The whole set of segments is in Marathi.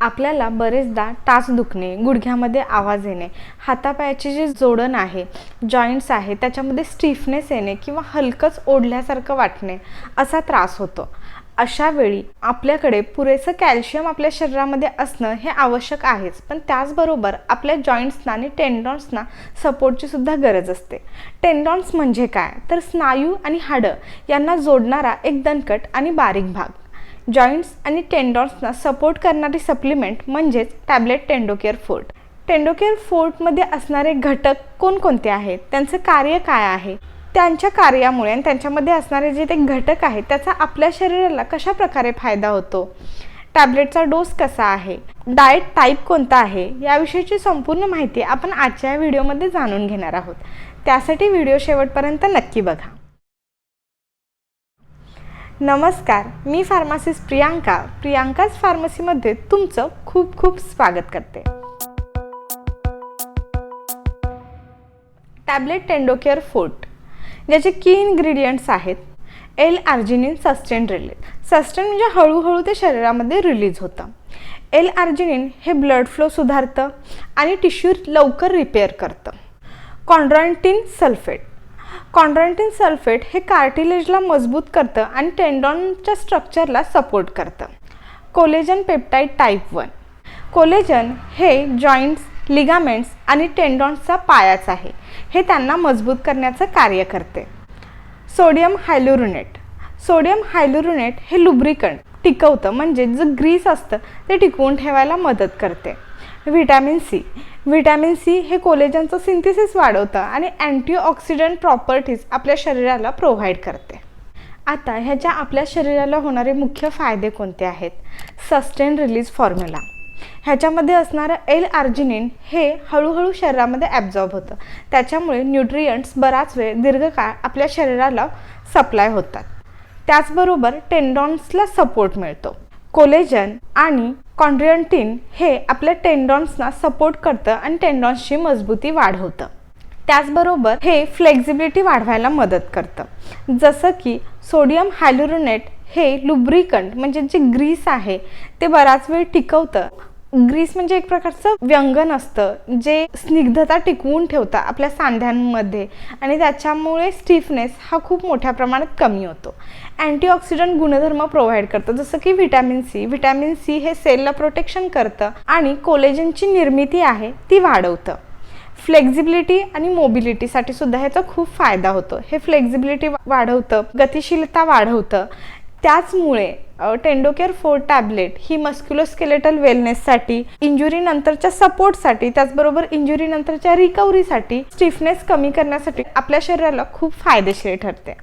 आपल्याला बरेचदा टाच दुखणे गुडघ्यामध्ये आवाज येणे हातापायाचे जे जोडण आहे जॉईंट्स आहे त्याच्यामध्ये स्टिफनेस येणे किंवा हलकंच ओढल्यासारखं वाटणे असा त्रास होतो. अशा वेळी आपल्याकडे पुरेसं कॅल्शियम आपल्या शरीरामध्ये असणं हे आवश्यक आहेच पण त्याचबरोबर आपल्या जॉईंट्सना आणि टेंडॉन्सना सपोर्टची सुद्धा गरज असते. टेंडॉन्स म्हणजे काय? तर स्नायू आणि हाडं यांना जोडणारा एक दणकट आणि बारीक भाग. जॉईंट्स आणि टेंडॉन्सना सपोर्ट करणारी सप्लिमेंट म्हणजेच टॅबलेट टेंडोकेअर फोर्ट टेंडोकेअर फोर्टमध्ये असणारे घटक कोणकोणते आहेत? त्यांचं कार्य काय आहे? त्यांच्या कार्यामुळे आणि त्यांच्यामध्ये असणारे जे ते घटक आहेत त्याचा आपल्या शरीराला कशा प्रकारे फायदा होतो? टॅबलेटचा डोस कसा आहे? डाएट टाईप कोणता आहे? याविषयीची संपूर्ण माहिती आपण आजच्या या व्हिडिओमध्ये जाणून घेणार आहोत. त्यासाठी व्हिडिओ शेवटपर्यंत नक्की बघा. नमस्कार मी फार्मासिस्ट प्रियांका. प्रियांकाच फार्मसीमध्ये तुमचं खूप खूप स्वागत करते. टॅबलेट टेंडोकेअर फोर्ट ज्याचे की इन्ग्रेडियंट्स आहेत L arginine sustain release sustain म्हणजे हळूहळू ते शरीरामध्ये रिलीज होतं. एल आर्जिनिन हे ब्लड फ्लो सुधारतं आणि टिश्यू लवकर रिपेअर करतं. कॉन्ड्रॉन्टीन सल्फेट कॉन्ड्रॉन्टिन सल्फेट हे कार्टिलेजला मजबूत करतं आणि टेंडॉनच्या स्ट्रक्चरला सपोर्ट करतं. Collagen peptide type one. Collagen हे जॉईंट्स लिगामेंट्स आणि टेंडॉन्सचा पायाच आहे. हे त्यांना मजबूत करण्याचं कार्य करते. सोडियम हायलोरुनेट. सोडियम हायलोरुनेट हे लुब्रिकंट टिकवतं म्हणजे जे ग्रीस असतं ते टिकवून ठेवायला मदत करते. Vitamin C. व्हिटॅमिन सी हे कोलेजनचं सिंथेसिस वाढवतं आणि अँटीऑक्सिडंट प्रॉपर्टीज आपल्या शरीराला प्रोव्हाइड करते. आता ह्याच्या आपल्या शरीराला होणारे मुख्य फायदे कोणते आहेत? सस्टेन रिलीज फॉर्म्युला ह्याच्यामध्ये असणारं एल आर्जिनिन हे हळूहळू शरीरामध्ये ॲब्झॉर्ब होतं. त्याच्यामुळे न्यूट्रियंट्स बराच वेळ दीर्घकाळ आपल्या शरीराला सप्लाय होतात. त्याचबरोबर टेंडॉन्सला सपोर्ट मिळतो. कोलेजन आणि कॉन्ड्रियंटिन हे आपल्या टेंडॉन्सना सपोर्ट करतं आणि टेंडॉन्सची मजबूती वाढवतं. त्याचबरोबर हे फ्लेक्झिबिलिटी वाढवायला मदत करतं. जसं की सोडियम हायलोरोनेट हे लुब्रिकंट म्हणजे जे ग्रीस आहे ते बराच वेळ टिकवतं ग्रीस म्हणजे एक प्रकारचं व्यंगन असतं जे स्निग्धता टिकवून ठेवतं आपल्या सांध्यांमध्ये आणि त्याच्यामुळे स्टिफनेस हा खूप मोठ्या प्रमाणात कमी होतो. अँटीऑक्सिडंट गुणधर्म प्रोव्हाइड करतं जसं की व्हिटॅमिन सी. व्हिटॅमिन सी हे सेलला प्रोटेक्शन करतं आणि कोलेजनची निर्मिती आहे ती वाढवतं. फ्लेक्झिबिलिटी आणि मोबिलिटीसाठी सुद्धा ह्याचा खूप फायदा होतो. हे फ्लेक्झिबिलिटी वाढवतं गतिशीलता वाढवतं. त्याचमुळे टेंडोकेअर फोर टॅबलेट ही मस्क्युलोस्केलेटल वेलनेससाठी इंजुरी नंतरच्या सपोर्टसाठी त्याचबरोबर इंजुरी नंतरच्या रिकव्हरीसाठी स्टिफनेस कमी करण्यासाठी आपल्या शरीराला खूप फायदेशीर ठरते.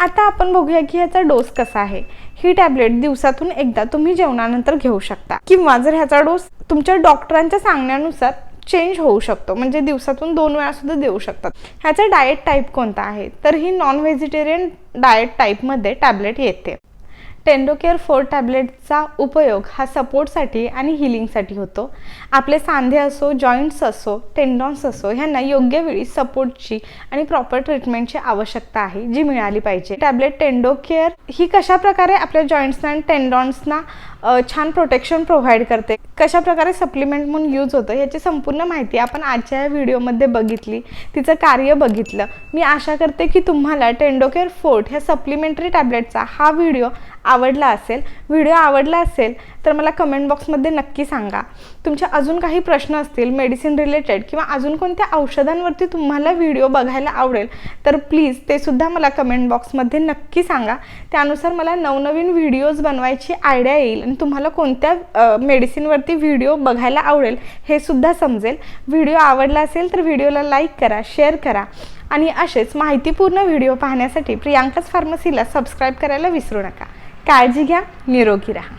आता आपण बघूया की ह्याचा डोस कसा आहे. ही टॅबलेट दिवसातून एकदा तुम्ही जेवणानंतर घेऊ शकता. किंवा जर ह्याचा डोस तुमच्या डॉक्टरांच्या सांगण्यानुसार चेंज होऊ शकतो. म्हणजे दिवसातून दोन वेळा सुद्धा देऊ शकतात. ह्याचा डाएट टाईप कोणता आहे? तर ही नॉन व्हेजिटेरियन डाएट टाईपमध्ये टॅबलेट येते. टेंडोकेअर फोर टॅबलेटचा उपयोग हा सपोर्टसाठी आणि हिलिंगसाठी होतो. आपले सांधे असो जॉईंट्स असो टेंडॉन्स असो ह्यांना योग्य वेळी सपोर्टची आणि प्रॉपर ट्रीटमेंटची आवश्यकता आहे जी मिळाली पाहिजे. टॅबलेट टेंडोकेअर ही कशा प्रकारे आपल्या जॉईंट्सना आणि टेंडॉन्सना छान प्रोटेक्शन प्रोव्हाइड करते. कशा प्रकारे सप्लिमेंट म्हणून यूज होतं याची संपूर्ण माहिती आपण आजच्या या व्हिडिओमध्ये बघितली. तिचं कार्य बघितलं. मी आशा करते की तुम्हाला टेंडोकेअर फोर्ट ह्या सप्लिमेंटरी टॅबलेटचा हा व्हिडिओ आवडला असेल. व्हिडिओ आवडला असेल तर मला कमेंट बॉक्समध्ये नक्की सांगा. तुमचे अजून काही प्रश्न असतील मेडिसिन रिलेटेड किंवा अजून कोणत्या औषधांवरती तुम्हाला व्हिडिओ बघायला आवडेल तर प्लीज ते सुद्धा मला कमेंट बॉक्समध्ये नक्की सांगा. त्यानुसार मला नवनवीन व्हिडिओज बनवायची आयडिया येईल. तुम्हाला कोणत्या मेडिसिनवरती व्हिडिओ बघायला आवडेल हे सुद्धा समजेल. व्हिडिओ आवडला असेल तर व्हिडिओला लाईक करा शेअर करा. आणि असेच माहितीपूर्ण व्हिडिओ पाहण्यासाठी प्रियांकाच फार्मसीला सबस्क्राईब करायला विसरू नका. काळजी घ्या निरोगी राहा.